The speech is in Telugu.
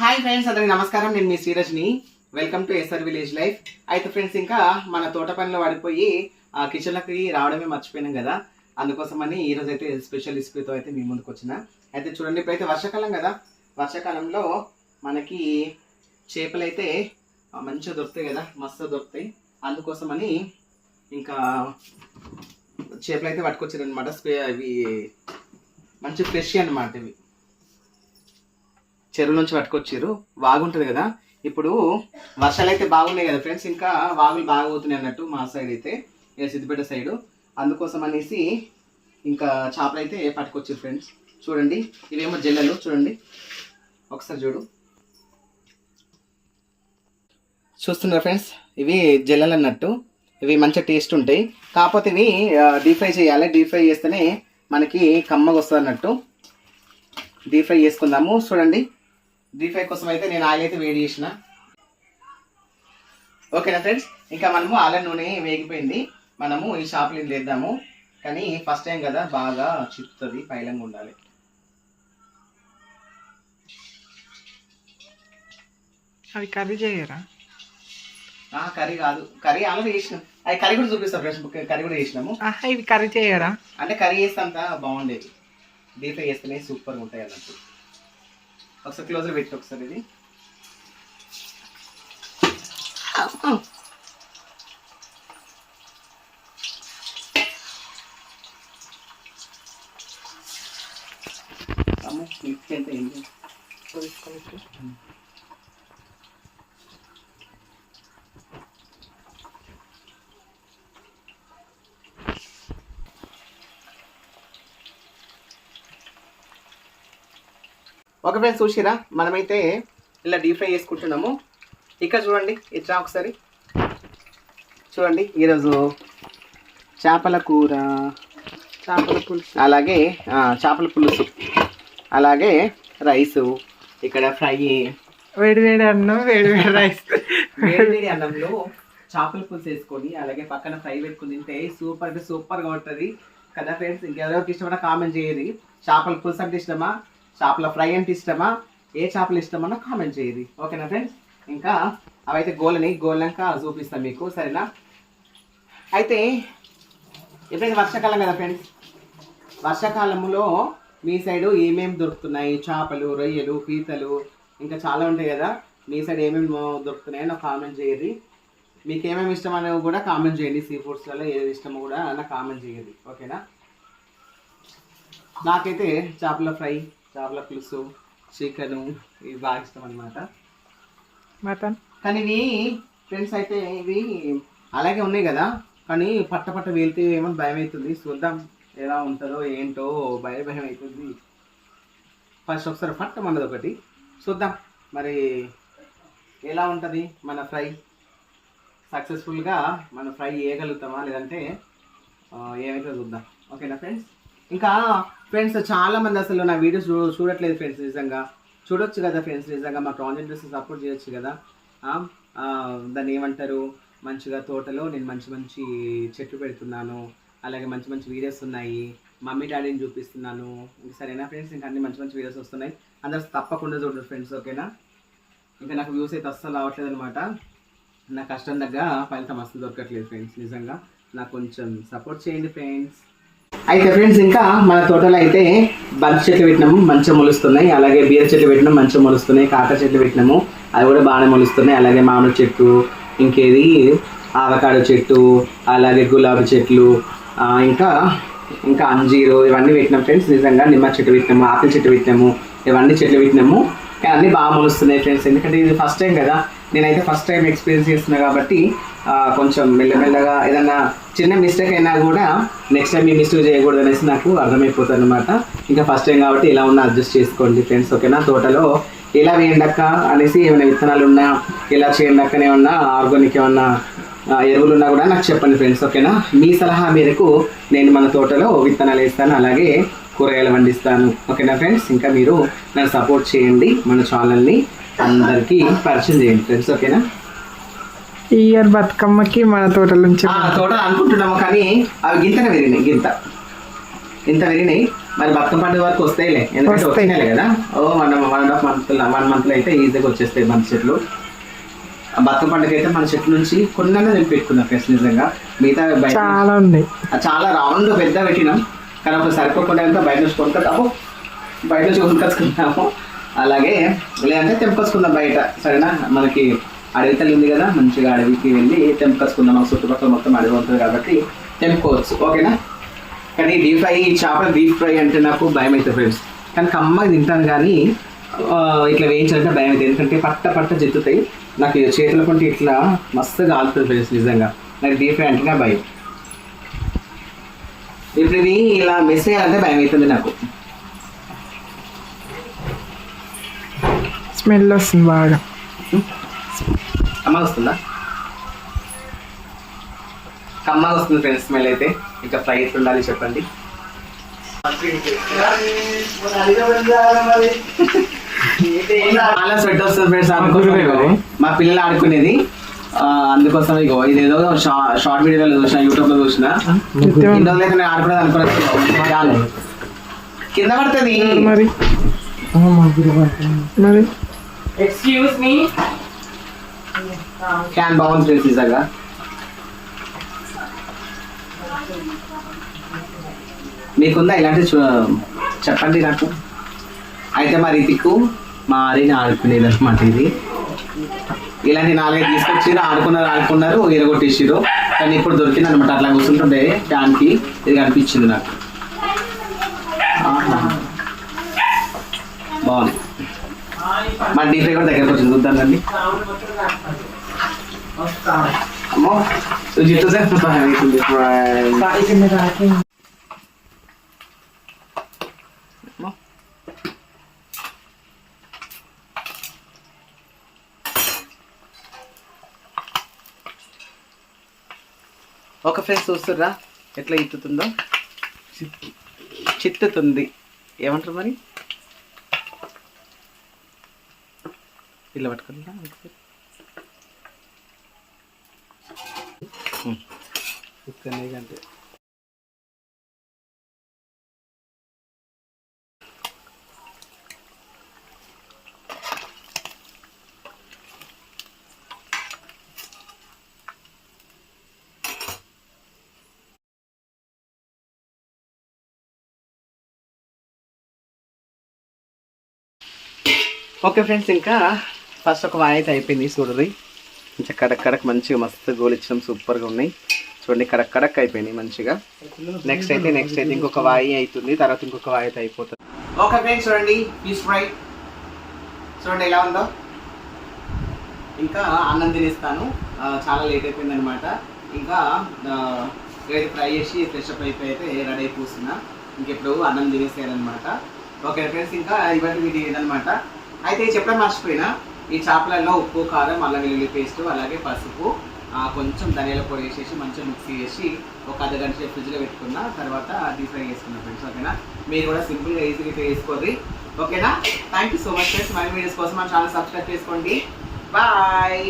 హాయ్ ఫ్రెండ్స్ అందరికి నమస్కారం. నేను మీ Srirajni. Welcome to S R village life అయితే ఫ్రెండ్స్ ఇంకా మన తోట పనిలో పడిపోయి ఆ కిచెన్లకి రావడమే మర్చిపోయినాం కదా. అందుకోసమని ఈ అయితే స్పెషల్ రెసిపీతో అయితే మీ ముందుకు వచ్చిన. అయితే చూడండి ఇప్పుడైతే వర్షాకాలం కదా. వర్షాకాలంలో మనకి చేపలు అయితే మంచిగా దొరుకుతాయి కదా. మస్తు దొరుకుతాయి. అందుకోసమని ఇంకా చేపలు అయితే పట్టుకొచ్చారనమాట అనమాట అవి మంచి ఫ్రెష్ అనమాట ఇవి. చెరువు నుంచి పట్టుకొచ్చారు బాగుంటుంది కదా. ఇప్పుడు వర్షాలు అయితే బాగున్నాయి కదా ఫ్రెండ్స్. ఇంకా వాగులు బాగా పోతున్నాయి అన్నట్టు మా సైడ్ అయితే ఇక సిద్దిపేట సైడు అందుకోసం అనేసి ఇంకా చేపలు అయితే పట్టుకొచ్చారు ఫ్రెండ్స్. చూడండి ఇవేమో జల్లలు చూడండి. ఒకసారి చూడు. చూస్తున్నారు ఫ్రెండ్స్ ఇవి జల్లలు అన్నట్టు. ఇవి మంచి టేస్ట్ ఉంటాయి. కాకపోతే ఇవి డీప్ ఫ్రై చేయాలి. డీప్ ఫ్రై చేస్తేనే మనకి కమ్మగా వస్తుంది అన్నట్టు డీప్ ఫ్రై చేసుకుందాము. చూడండి. డీప్ ఫ్రై కోసం అయితే నేను ఆయిల్ అయితే వేడి చేసిన. ఓకేనా ఫ్రెండ్స్? ఇంకా మనము ఆల నూనె వేగిపోయింది. మనము ఈ షాప్లో ఇది వేద్దాము కానీ ఫస్ట్ టైం కదా బాగా చిప్పుతుంది పైలంగా ఉండాలి. అవి కర్రీ చేయరా? ఆ, కర్రీ కాదు. కర్రీ ఆల్రెడీ చేసినాం. అది కర్రీ కూడా చూపిస్తాం ఫ్రెండ్స్ కర్రీ కూడా చేసినాము. ఇవి కర్రీ చేయరా? అంటే కర్రీ చేస్తే అంత బాగుండేది. డీప్ ఫ్రై చేస్తేనే సూపర్గా ఉంటాయి అన్నట్టు. ఒకసారి క్లోజ్లో పెట్టి ఒకసారి ఇది అమ్మ మిక్సీ ఎంత ఏంటి ఒక ఫ్రెండ్స్ చూసిరా? మనమైతే ఇలా డీప్ ఫ్రై చేసుకుంటున్నాము. ఇక్కడ చూడండి ఇట్లా ఒకసారి. చూడండి ఈరోజు చేపల కూర చేపల పులుసు. అలాగే చేపల పులుసు. అలాగే రైసు ఇక్కడ ఫ్రై వేడి వేడి అన్నం వేడి వేడి రైస్. వేడి అన్నంలో చేపల పులుసు వేసుకొని అలాగే పక్కన ఫ్రై పెట్టుకుని తింటే సూపర్ అంటే సూపర్గా ఉంటుంది. కదా ఫ్రెండ్స్ ఇంకెవరికి ఇష్టమన్నా కామెంట్ చేయరు చేపల పులుసు అంటే ఇష్టమా? చేపల ఫ్రై అంటే ఇష్టమా? ఏ చేపలు ఇష్టమన్నా కామెంట్ చేయరు ఓకేనా ఫ్రెండ్స్ ఇంకా అవైతే గోలని గోలినాక చూపిస్తాను మీకు సరేనా? అయితే ఎప్పుడైతే వర్షాకాలం కదా ఫ్రెండ్స్ వర్షాకాలంలో మీ సైడు ఏమేమి దొరుకుతున్నాయి? చేపలు రొయ్యలు పీతలు ఇంకా చాలా ఉంటాయి కదా. మీ సైడ్ ఏమేమి దొరుకుతున్నాయో నాకు కామెంట్ చేయరు మీకు ఏమేమి ఇష్టం అనేవి కూడా కామెంట్ చేయండి. సీ ఫుడ్స్లలో ఏది ఇష్టమో కూడా నాకు కామెంట్ చేయండి. ఓకేనా నాకైతే చేపల ఫ్రై చేపల పులుసు చికెను ఇవి బాగా ఇష్టం అనమాట మటన్? కానీ ఇవి ఫ్రెండ్స్ అయితే ఇవి అలాగే ఉన్నాయి కదా కానీ పట్ట పట్ట వెళ్తే ఏమో భయం అవుతుంది. చూద్దాం ఎలా ఉంటుందో ఏంటో భయ భయం అవుతుంది. ఫస్ట్ ఒకసారి పట్ట మనది ఒకటి. చూద్దాం మరి ఎలా ఉంటుంది మన ఫ్రై? సక్సెస్ఫుల్గా మన ఫ్రై చేయగలుగుతామా లేదంటే ఏమైతే చూద్దాం. ఓకేనా ఫ్రెండ్స్? ఇంకా ఫ్రెండ్స్ చాలా మంది అసలు నా వీడియోస్ చూ- చూడట్లేదు ఫ్రెండ్స్ నిజంగా. చూడొచ్చు కదా ఫ్రెండ్స్ నిజంగా మా కాంటెంట్ సపోర్ట్ చేయొచ్చు కదా. దాన్ని ఏమంటారు? మంచిగా తోటలో నేను మంచి మంచి చెట్లు పెడుతున్నాను. అలాగే మంచి మంచి వీడియోస్ ఉన్నాయి. మమ్మీ డాడీని చూపిస్తున్నాను. సరేనా ఫ్రెండ్స్ ఇంకా అన్ని మంచి మంచి వీడియోస్ వస్తున్నాయి. అందరూ తప్పకుండా చూడండి ఫ్రెండ్స్ ఓకేనా? ఇంకా నాకు వ్యూస్ అయితే అస్సలు రావట్లేదు అనమాట నా కష్టం దగ్గర ఫలితం అస్సలు దొరకట్లేదు ఫ్రెండ్స్ నిజంగా. నాకు కొంచెం సపోర్ట్ చేయండి ఫ్రెండ్స్ అయితే ఫ్రెండ్స్ ఇంకా మన తోటలో అయితే బంతి చెట్లు పెట్టినాము మంచిగా మొలుస్తున్నాయి. అలాగే బీర చెట్లు పెట్టినాము మంచిగా మొలుస్తున్నాయి. కాకర చెట్లు పెట్టినాము అవి కూడా బాగానే మొలుస్తున్నాయి. అలాగే మామిడి చెట్టు ఇంకేది? ఆవకాడో చెట్టు అలాగే గులాబీ చెట్లు ఇంకా ఇంకా అంజీరు ఇవన్నీ పెట్టినాం ఫ్రెండ్స్ నిజంగా నిమ్మ చెట్టు పెట్టినాము ఆపిల్ చెట్టు పెట్టినాము ఇవన్నీ చెట్లు పెట్టినాము. కానీ అన్నీ బాగా మొలుస్తున్నాయి ఫ్రెండ్స్. ఎందుకంటే ఇది ఫస్ట్ టైం కదా నేనైతే ఫస్ట్ టైం ఎక్స్పీరియన్స్ చేస్తున్నా కాబట్టి కొంచెం మెల్లమెల్లగా ఏదన్నా చిన్న మిస్టేక్ అయినా కూడా నెక్స్ట్ టైం మీ మిస్టేక్ చేయకూడదు అనేసి నాకు అర్థమైపోతుంది అనమాట ఇంకా ఫస్ట్ టైం కాబట్టి ఇలా ఉన్నా అడ్జస్ట్ చేసుకోండి ఫ్రెండ్స్ ఓకేనా తోటలో ఇలా వేయండక్క అనేసి ఏమైనా విత్తనాలు ఉన్నా ఇలా చేయండక్కనే ఏమన్నా ఆర్గానిక్ ఏమన్నా ఎరువులు ఉన్నా కూడా నాకు చెప్పండి ఫ్రెండ్స్ ఓకేనా మీ సలహా మేరకు నేను మన తోటలో విత్తనాలు వేస్తాను అలాగే కూరగాయలు పండిస్తాను ఓకేనా ఫ్రెండ్స్ ఇంకా మీరు నన్ను సపోర్ట్ చేయండి మన ఛానల్ని అందరికీ పరిచయం చేయండి ఫ్రెండ్స్ ఓకేనా? ఈ ఇయర్ బతుకమ్మకి మన తోటల నుంచి తోట అనుకుంటున్నాము కానీ అవి గింతనే పెరిగినాయి గింత. ఇంత విరిగినాయి. మరి బతుకమ్మ పండుగ వరకు వస్తాయిలే. ఎందుకంటే వస్తాయి. వచ్చినాయి కదా. ఓ one one and half month one మంత్లో అయితే ఈజీగా వచ్చేస్తాయి మన చెట్లు. ఆ బతుకమ్మ పండుగ అయితే మన చెట్ల నుంచి కొన్ని నేను పెట్టుకున్నా ఫ్రెండ్స్ నిజంగా. మిగతా చాలా ఉన్నాయి. చాలా రౌండ్ పెద్ద పెట్టినాం. కానీ ఒక సరిపోకుండా బయట నుంచి కొనుక్కొస్తాము బయట నుంచి కొనుక్కొచ్చుకుంటాము అలాగే లేదంటే తెంపుకొచ్చుకుందాం బయట సరేనా? మనకి అడవి తల్లి ఉంది కదా మంచిగా అడవికి వెళ్ళి తెంపుకొచ్చుకుందాం మన చుట్టుపక్కల మొత్తం అడవి ఉంటుంది కాబట్టి తెంపుకోవచ్చు ఓకేనా? కానీ డీప్ ఫ్రై ఈ చేపల డీప్ ఫ్రై అంటే నాకు భయం అవుతుంది ఫ్రెండ్స్. కానీ కమ్మగా తింటాను కానీ ఇట్లా వేయించాలంటే భయం అవుతుంది ఎందుకంటే పట్ట పట్ట చెత్తుతాయి. నాకు చేతుల కొంటే ఇట్లా మస్తుగా ఆలుతుంది ఫ్రెండ్స్ నిజంగా. నాకు డీప్ ఫ్రై అంటేనే భయం. ఇప్పుడు ఇది ఇలా మిస్ అయ్యాలంటే భయం అవుతుంది నాకు. స్మెల్ వస్తుంది బాగా. కమ్మగా వస్తుందా? కమ్మగా వస్తుంది ఫ్రెండ్స్ స్మెల్ అయితే. ఇంకా ఫ్రై ఎట్లా ఉండాలి చెప్పండి. చాలా స్వెట్ వస్తుంది ఫ్రెండ్స్ అనుకుంటున్నాను. మా పిల్లలు ఆడుకునేది. అందుకోసం ఇగో ఇది ఏదో షార్ట్ వీడియోలో చూసిన యూట్యూబ్లో చూసిన ఇంట్లో నేను ఆడుకునేది అనుకున్నాను. కింద పడుతుంది. మరి? మరి? ఎక్స్క్యూజ్ మీ క్యాన్ బాగుంది ఫ్రెండ్స్ నిజంగా మీకుందా ఇలాంటి చెప్పండి నాకు. అయితే మా రీతికు మా ఆరిని ఆడుకునేది అనమాట ఇది. ఇలాంటి నాలుగైదు తీసుకొచ్చి ఆడుకున్నారు ఆడుకున్నారు ఇరగొట్టేసిరు కానీ ఇప్పుడు దొరికింది అనమాట అట్లా కూర్చుంటుండే ఫ్యాన్కి. ఇది కనిపించింది నాకు. బాగుంది. మా డీప్ ఫ్రై కూడా దగ్గరకు వచ్చింది. చూద్దానండి అమ్మో జిట్టు అవుతుంది అమ్మో. ఒక ఫ్రెండ్స్ చూస్తుర్రా? ఎట్లా ఇత్తుతుందో చిత్తుతుంది. ఏమంటారు మరి? ఇలా పట్టుకుంటా అంటే ఓకే ఫ్రెండ్స్ ఇంకా ఫస్ట్ ఒక వాయి అయితే అయిపోయింది చూడరి కొంచెం కడక్ కడక్ మంచిగా మస్తు గోలు ఇచ్చడం సూపర్గా ఉన్నాయి. చూడండి కడక్ కడక్ అయిపోయినాయి మంచిగా. నెక్స్ట్ అయితే నెక్స్ట్ అయితే ఇంకొక వాయి అవుతుంది తర్వాత ఇంకొక వాయి అయితే అయిపోతుంది. ఓకే ఫ్రెండ్స్ చూడండి ఫిష్ ఫ్రై చూడండి ఎలా ఉందో. ఇంకా అన్నం తినేస్తాను. చాలా లేట్ అయిపోయింది అనమాట ఇంకా ఆ, ఏదైతే ఫ్రై చేసి ఫ్రెష్ అప్ అయిపోయి అయితే రెడీ అయిపోతున్నా. ఇంకెప్పుడు అన్నం తినేసేయాలన్నమాట. ఓకే ఫ్రెండ్స్ ఇంకా ఇవన్నీ వీటి ఇదనమాట అయితే చెప్పడం మర్చిపోయినా. ఈ చేపలలో ఉప్పు కారం అల్లం వెల్లుల్లి పేస్ట్ అలాగే పసుపు కొంచెం ధనియాల పొడి వేసేసి మంచిగా మిక్సీ చేసి ఒక అర్ధ గంట సేపు ఫ్రిడ్జ్లో పెట్టుకున్నా తర్వాత డీప్ ఫ్రై చేసుకున్నా ఫ్రెండ్స్ ఓకేనా? మీరు కూడా సింపుల్గా ఈజీగా చేసుకోండి. ఓకేనా? Thank you so much friends మరిన్ని వీడియోస్ కోసం మన ఛానల్ సబ్స్క్రైబ్ చేసుకోండి. బాయ్